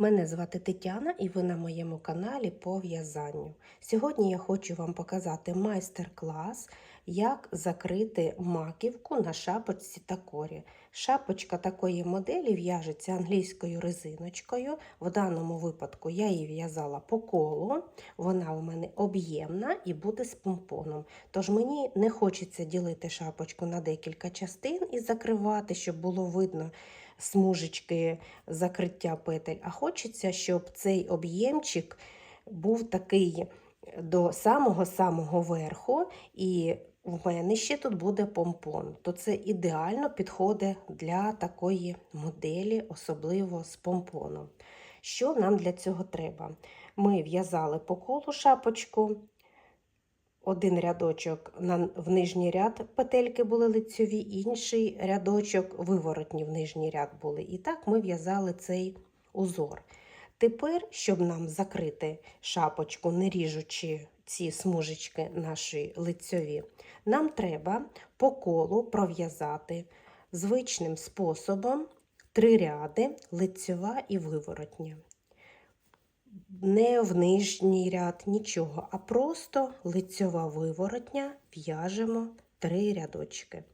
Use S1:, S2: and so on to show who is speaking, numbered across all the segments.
S1: Мене звати Тетяна і ви на моєму каналі по в'язанню. Сьогодні я хочу вам показати майстер-клас, як закрити маківку на шапочці та корі. Шапочка такої моделі в'яжеться англійською резиночкою. В даному випадку я її в'язала по колу, вона у мене об'ємна і буде з помпоном. Тож мені не хочеться ділити шапочку на декілька частин і закривати, щоб було видно смужечки закриття петель, а хочеться, щоб цей об'ємчик був такий до самого-самого верху, і в мене ще тут буде помпон. То це ідеально підходить для такої моделі, особливо з помпоном. Що нам для цього треба? Ми в'язали по колу шапочку, один рядочок в нижній ряд петельки були лицьові, інший рядочок виворотні в нижній ряд були. І так ми в'язали цей узор. Тепер, щоб нам закрити шапочку, не ріжучи ці смужечки наші лицьові, нам треба по колу пров'язати звичним способом три ряди лицьова і виворотня не в нижній ряд, нічого, а просто лицьова виворотня в'яжемо три рядочки.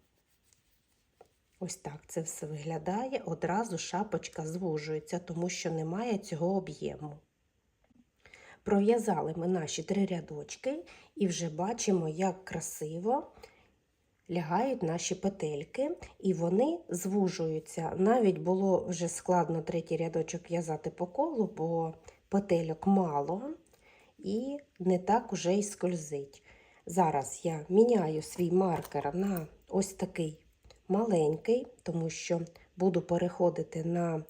S1: Ось так це все виглядає. Одразу шапочка звужується, тому що немає цього об'єму. Пров'язали ми наші три рядочки і вже бачимо, як красиво лягають наші петельки, і вони звужуються. Навіть було вже складно третій рядочок в'язати по колу, бо петельок мало і не так уже й скользить. Зараз я міняю свій маркер на ось такий маленький, тому що буду переходити на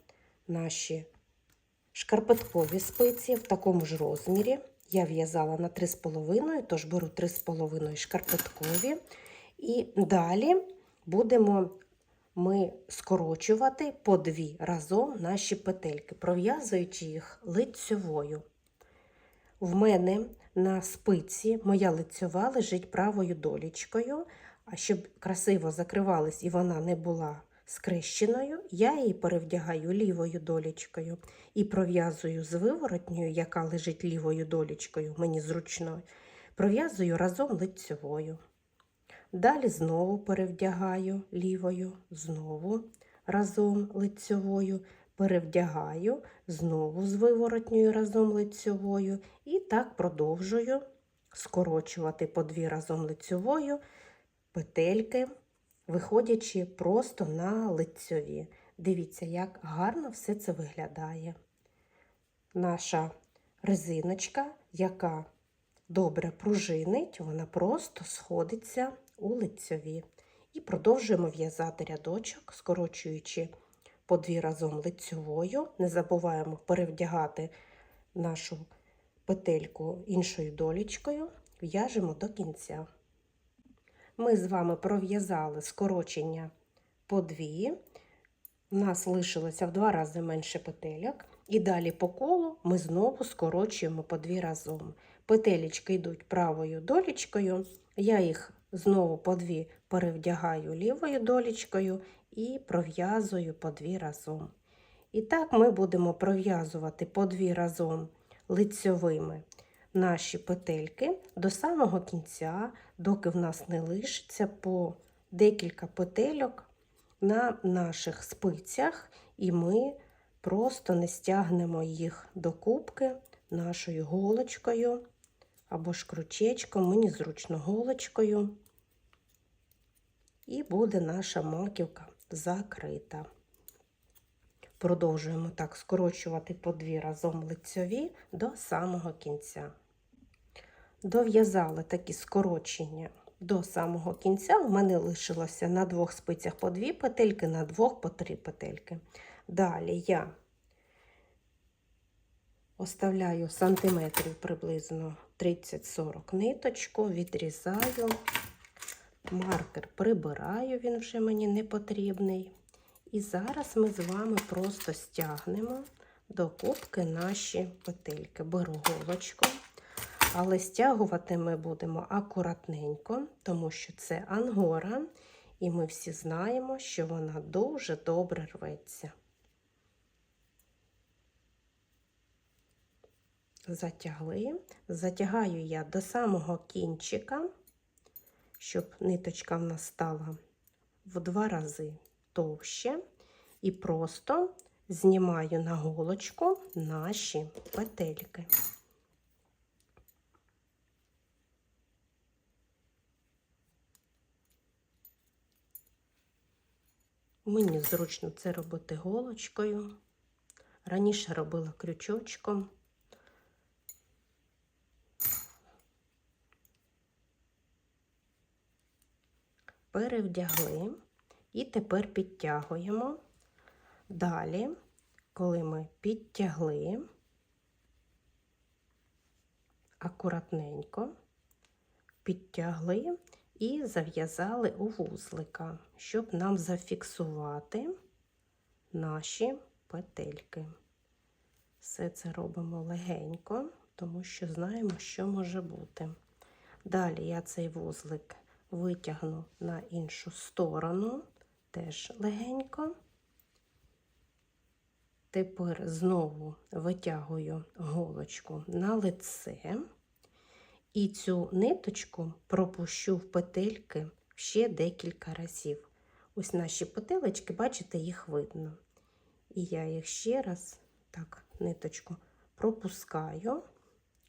S1: наші шкарпеткові спиці в такому ж розмірі. Я в'язала на 3,5, тож беру 3,5 шкарпеткові. І далі будемо ми скорочувати по дві разом наші петельки, пров'язуючи їх лицьовою. В мене на спиці моя лицьова лежить правою долічкою, а щоб красиво закривалась і вона не була скрещеною, я її перевдягаю лівою долічкою і пров'язую з виворотньою, яка лежить лівою долічкою, мені зручно, пров'язую разом лицьовою. Далі знову перевдягаю лівою, знову разом лицьовою, перевдягаю, знову з виворотньою разом лицьовою. І так продовжую скорочувати по дві разом лицьовою петельки, виходячи просто на лицьові. Дивіться, як гарно все це виглядає. Наша резиночка, яка добре пружинить, вона просто сходиться у лицьові. І продовжуємо в'язати рядочок, скорочуючи по дві разом лицьовою. Не забуваємо перевдягати нашу петельку іншою долічкою, в'яжемо до кінця. Ми з вами пров'язали скорочення по дві. У нас лишилося в два рази менше петельок. І далі по колу ми знову скорочуємо по дві разом. Петелечки йдуть правою долічкою, я їх Знову по дві перевдягаю лівою долічкою і пров'язую по дві разом. І так ми будемо пров'язувати по дві разом лицьовими наші петельки до самого кінця, доки в нас не лишиться по декілька петельок на наших спицях, і ми просто не стягнемо їх до кубки нашою голочкою або ж крючечком, мені зручно голочкою і буде наша маківка закрита. Продовжуємо так скорочувати по дві разом лицьові до самого кінця. Дов'язали такі скорочення до самого кінця. У мене лишилося на двох спицях по дві петельки, на двох по три петельки. Далі я оставляю сантиметрів приблизно 30-40 ниточку, відрізаю Маркер прибираю, він вже мені не потрібний. І зараз ми з вами просто стягнемо до кубки наші петельки. Беру голочку, але стягувати ми будемо акуратненько, тому що це ангора, і ми всі знаємо, що вона дуже добре рветься. затягли. Затягаю я до самого кінчика, щоб ниточка в нас стала в два рази товще. І просто знімаю на голочку наші петельки. Мені зручно це робити голочкою. Раніше робила крючочком. Перевдягли і тепер підтягуємо. Далі, коли ми підтягли, акуратненько підтягли і зав'язали у вузлика, щоб нам зафіксувати наші петельки. Все це робимо легенько, тому що знаємо, що може бути. Далі я цей вузлик витягну на іншу сторону, теж легенько. Тепер знову витягую голочку на лице і цю ниточку пропущу в петельки ще декілька разів. Ось наші петелечки, бачите, їх видно. І я їх ще раз так, ниточку пропускаю,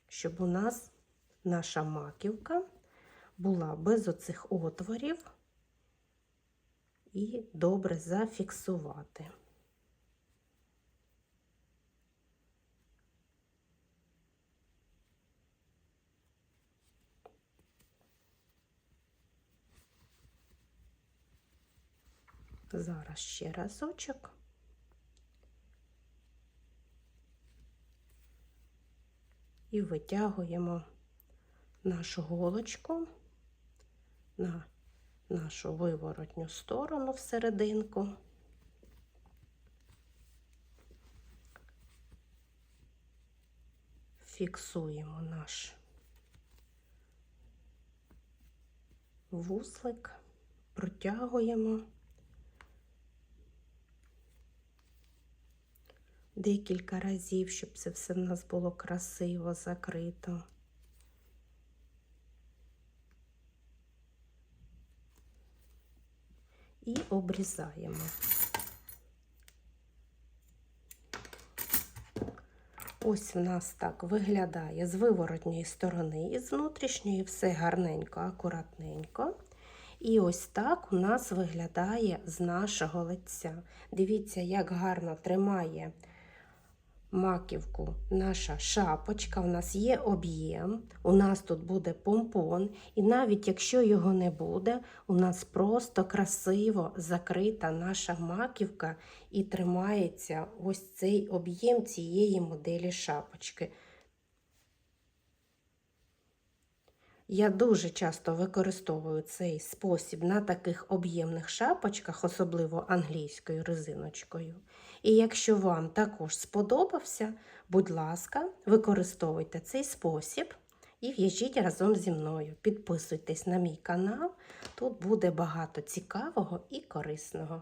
S1: щоб у нас наша маківка була без оцих отворів і добре зафіксувати. Зараз ще разочок. І витягуємо нашу голочку на нашу виворотню сторону всерединку. Фіксуємо наш вузлик, протягуємо. декілька разів, щоб це все в нас було красиво закрито. І обрізаємо. Ось в нас так виглядає з виворотньої сторони і з внутрішньої все гарненько, акуратненько. І ось так у нас виглядає з нашого лиця. Дивіться, як гарно тримає маківку наша шапочка, у нас є об'єм, у нас тут буде помпон, і навіть якщо його не буде, у нас просто красиво закрита наша маківка і тримається ось цей об'єм цієї моделі шапочки. Я дуже часто використовую цей спосіб на таких об'ємних шапочках, особливо англійською резиночкою. І якщо вам також сподобався, будь ласка, використовуйте цей спосіб і в'їжджіть разом зі мною. Підписуйтесь на мій канал, тут буде багато цікавого і корисного.